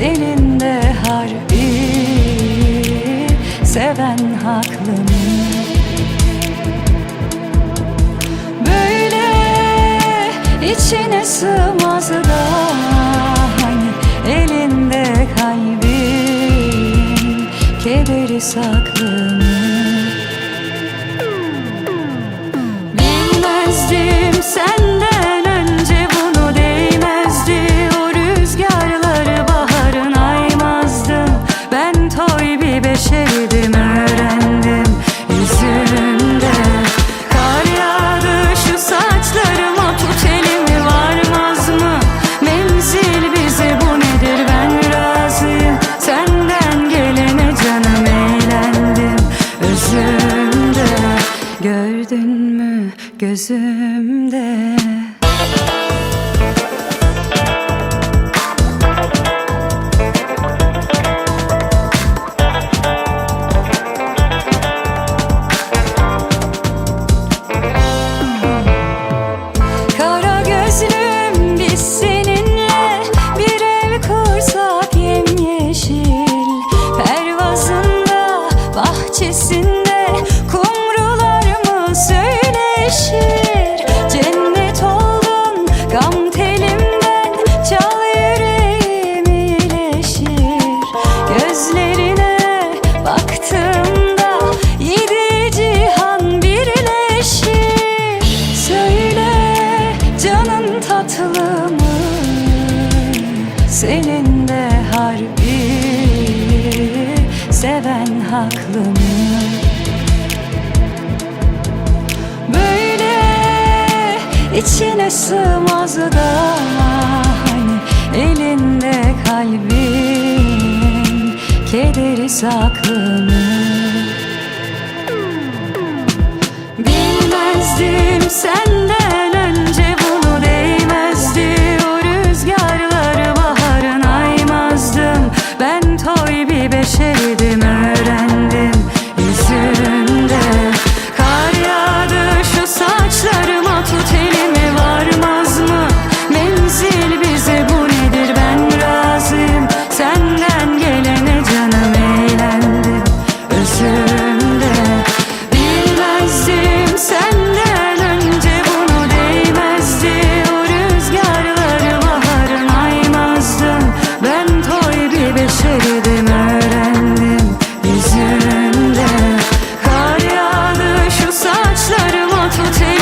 tatlı mı? Senin de harbi Seven haklı mı? Böyle içine sığmaz da Hani elinde kalbin Kederi saklı beşerdim öğrendim yüzünde Kar yağdı şu saçlarıma tut elimi varmaz mı? Menzil bize bu nedir ben razıyım. Senden gelene canım eğlendim özümde. Gördün mü gözümde Seven haklı mı? Böyle içine sığmaz da Hani elinde kalbin Kederi saklı mı? Bilmezdim senden to